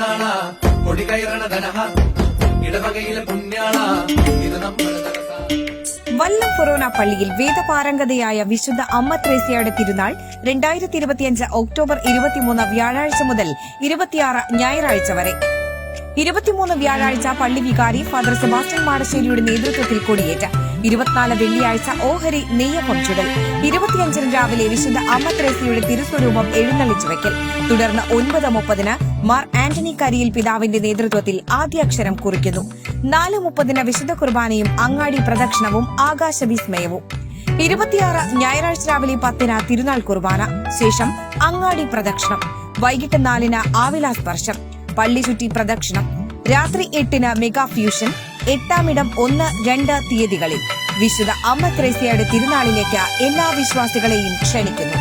പൊന്നാള കൊടി കയറണ ധനഹ. ഇടവകയിലെ പുണ്യാള. ഇത് നമ്മുടെ വല്ലം ഫൊറോന പള്ളിയിൽ വേദപാരംഗതയായ വിശുദ്ധ അമ്മ ത്രേസ്യയുടെ തിരുനാൾ രണ്ടായിരത്തി ഇരുപത്തിയഞ്ച് ഒക്ടോബർ ഇരുപത്തിമൂന്ന് വ്യാഴാഴ്ച മുതൽ ഇരുപത്തിയാറ് ഞായറാഴ്ച വരെ. ഇരുപത്തിമൂന്ന് വ്യാഴാഴ്ച പള്ളി വികാരി ഫാദർ സെബാസ്റ്റ്യൻ മാടശ്ശേരിയുടെ നേതൃത്വത്തിൽ കൊടിയേറ്റ്. ഇരുപത്തിനാല് വെള്ളിയാഴ്ച ഓഹരി നെയ്യപ്പം ചുടൽ. ഇരുപത്തിയഞ്ചിന് രാവിലെ വിശുദ്ധ അമ്മത്രേസിയുടെ തിരുസ്വരൂപം എഴുന്നള്ളിച്ചു വയ്ക്കൽ. തുടർന്ന് ഒൻപത് മുപ്പതിന് മാർ ആന്റണി കരിയിൽ പിതാവിന്റെ നേതൃത്വത്തിൽ ആദ്യാക്ഷരം കുറിക്കുന്നു. നാല് മുപ്പതിന് വിശുദ്ധ കുർബാനയും അങ്ങാടി പ്രദക്ഷിണവും ആകാശവിസ്മയവും. ഇരുപത്തിയാറ് ഞായറാഴ്ച രാവിലെ പത്തിന് തിരുനാൾ കുർബാന. ശേഷം അങ്ങാടി പ്രദക്ഷിണം. വൈകിട്ട് നാലിന് ആവിലാസ്പർശം. പള്ളി ചുറ്റി പ്രദക്ഷിണം. രാത്രി എട്ടിന് മെഗാ ഫ്യൂഷൻ എട്ടാമിടം ഒന്ന് രണ്ട് തീയതികളിൽ. വിശുദ്ധ അമ്മ ത്രേസ്യയുടെ തിരുനാളിലേക്ക് എല്ലാ വിശ്വാസികളെയും ക്ഷണിക്കുന്നു.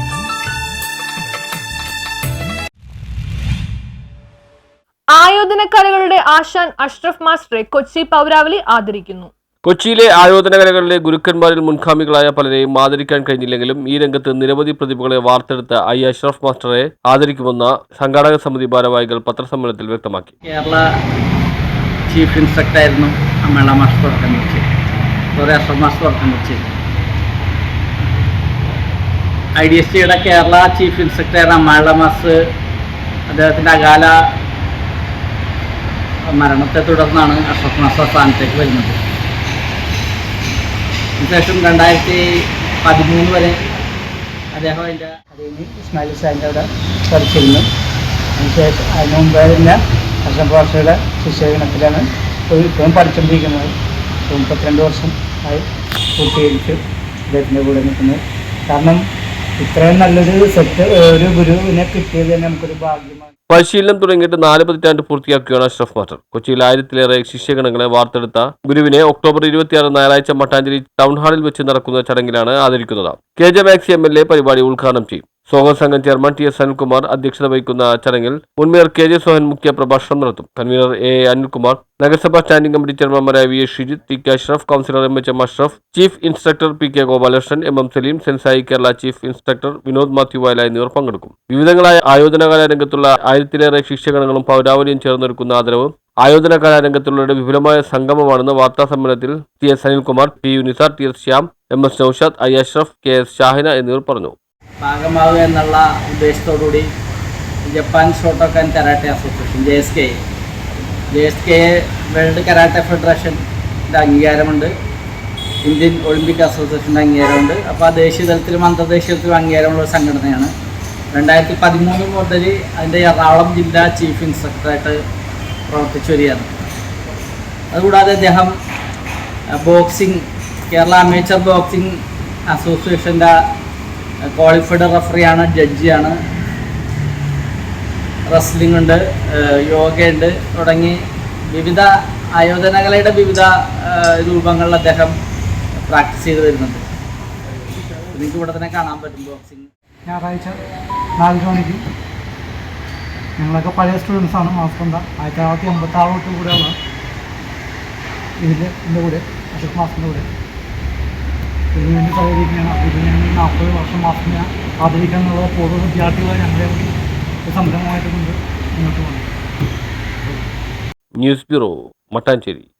ആയോധനകലകളുടെ ആശാൻ അഷ്റഫ് മാസ്റ്ററെ കൊച്ചി പൗരാവലി ആദരിക്കുന്നു. കൊച്ചിയിലെ ആയോധന കലകളിലെ ഗുരുക്കന്മാരിൽ മുൻഗാമികളായ പലരെയും ആദരിക്കാൻ കഴിഞ്ഞില്ലെങ്കിലും ഈ രംഗത്ത് നിരവധി പ്രതിഭകളെ വാർത്തെടുത്ത ഐ അഷ്റഫ് മാസ്റ്ററെ ആദരിക്കുമെന്ന് സംഘാടക സമിതി ഭാരവാഹികൾ പത്രസമ്മേളനത്തിൽ വ്യക്തമാക്കി. കേരള ചീഫ് ഇൻസ്പെക്ടർ ആയിരുന്നു. അമ്മേള മാസ്റ്റർ തുടക്കം വെച്ച് കുറേ അഷ്റഫ് മാസ്റ്റർ തുടക്കം വെച്ച് ഐ ഡി എസ് സിയുടെ കേരള ചീഫ് ഇൻസ്പെക്ടർ ആയിരുന്ന അമ്മേള മാസ്റ്റർ അദ്ദേഹത്തിന്റെ അകാല മരണത്തെ തുടർന്നാണ് അഷ്റഫ് മാസ്റ്റർ സ്ഥാനത്തേക്ക് വരുന്നത്. അതിനുശേഷം രണ്ടായിരത്തി പതിമൂന്ന് വരെ അദ്ദേഹം അതിന്റെ അതിന് ഇസ്മായിൽ സാറിന്റെ അവിടെ പഠിച്ചിരുന്നു. അതിനുശേഷം അതിന് മുമ്പേ തന്നെ അസം ഭാഷയുടെ ഇപ്പോൾ ഇപ്പോഴും പഠിച്ചുകൊണ്ടിരിക്കുന്നത് മുപ്പത്തിരണ്ട് വർഷം ആയി പൂർത്തീകരിച്ചു അദ്ദേഹത്തിന്റെ കൂടെ നിൽക്കുന്നത്. കാരണം ഇത്രയും നല്ലൊരു സെറ്റ് ഒരു ഗുരുവിനെ കിട്ടിയത് തന്നെ നമുക്കൊരു ഭാഗ്യമാണ്. പരിശീലനം തുടങ്ങിയിട്ട് നാല് പതിറ്റാണ്ട് പൂർത്തിയാക്കുകയാണ് അഷ്റഫ് മാസ്റ്റർ. കൊച്ചിയിൽ ആയിരത്തിലേറെ ശിഷ്യഗണങ്ങളെ വാർത്തെടുത്ത ഗുരുവിനെ ഒക്ടോബർ ഇരുപത്തിയാറ് ഞായറാഴ്ച മട്ടാഞ്ചേരി ടൗൺ ഹാളിൽ വെച്ച് നടക്കുന്ന ചടങ്ങിലാണ് ആദരിക്കുന്നത്. K J Maxy M L A പരിപാടി ഉദ്ഘാടനം ചെയ്യും. സ്വാഗത സംഘം ചെയർമാൻ ടി എസ് അനിൽകുമാർ അധ്യക്ഷത വഹിക്കുന്ന ചടങ്ങിൽ മുൻമേയർ കെ ജെ സോഹൻ മുഖ്യ പ്രഭാഷണം നടത്തും. കൺവീനർ എ അനിൽകുമാർ നഗരസഭാ standing committee ചെയർമാൻമാരായ V S Shijith T K Ashraf councillor M H M Ashraf chief instructor P K Gopalakrishnan M M Saleem sensei Kerala chief instructor Vinod Mathew Vayala എന്നിവർ പങ്കെടുക്കും. വിവിധങ്ങളായ ആയോധനകലാ രംഗത്തുള്ള ആയിരത്തിലേറെ ശിക്ഷകണങ്ങളും പൗരാവലിയും ചേർന്നൊരുക്കുന്ന ആദരവ് ആയോധന കലാരംഗത്തുള്ളവരുടെ വിപുലമായ സംഗമമാണെന്ന് വാർത്താ സമ്മേളനത്തിൽ T S Anilkumar P Yunisar T S Shyam M S Noushad I Ashraf K S Shahina എന്നിവർ പറഞ്ഞു. ഭാഗമാവുക എന്നുള്ള ഉദ്ദേശത്തോടുകൂടി Japan Shotokan karate association J S K. J S K world karate ഫെഡറേഷന്റെ അംഗീകാരമുണ്ട്. ഇന്ത്യൻ ഒളിമ്പിക് അസോസിയേഷന്റെ അംഗീകാരമുണ്ട്. അപ്പോൾ ആ ദേശീയ തലത്തിലും അന്തർദേശീയ തലത്തിലും അംഗീകാരമുള്ള ഒരു സംഘടനയാണ്. രണ്ടായിരത്തി പതിമൂന്ന് മുതൽ അതിന്റെ എറണാകുളം ജില്ലാ ചീഫ് ഇൻസ്പെക്ടറായിട്ട് പ്രവർത്തിച്ചു വരികയാണ്. അതുകൂടാതെ അദ്ദേഹം ബോക്സിംഗ് കേരള അമേച്ചർ ബോക്സിംഗ് അസോസിയേഷന്റെ ക്വാളിഫൈഡ് റഫറിയാണ് ജഡ്ജിയാണ്. റെസ്ലിംഗ് ഉണ്ട് യോഗയുണ്ട്. തുടങ്ങി വിവിധ ആയോധനകലയുടെ വിവിധ രൂപങ്ങളിൽ അദ്ദേഹം പ്രാക്ടീസ് ചെയ്ത് വരുന്നുണ്ട്. നിങ്ങൾക്ക് ഇവിടെ തന്നെ കാണാൻ പറ്റും ബോക്സിംഗ്. ഞായറാഴ്ച നാല് മണിക്ക് ഞങ്ങളൊക്കെ പഴയ സ്റ്റുഡൻസാണ് മാസ്കൊണ്ട ആയിരത്തി തൊള്ളായിരത്തി എൺപത്തി ആറ് തൊട്ട് കൂടെയാണ് ഇതിൽ എന്റെ കൂടെ അശോക് മാസ്കിന്റെ കൂടെ. ഇതിനു വേണ്ടി സഹകരിക്കുകയാണ് അപ്പോൾ ഇതിന് ഞങ്ങൾ നാൽപ്പത് വർഷം മാസ്കിനെ ആദരിക്കുക എന്നുള്ള പൂർവ വിദ്യാർത്ഥികളെ ഞങ്ങളെ സംരംഭമായിട്ട് കൊണ്ട് മുന്നോട്ട് പോകുന്നത് ന്യൂസ് ബ്യൂറോ മട്ടാഞ്ചേരി.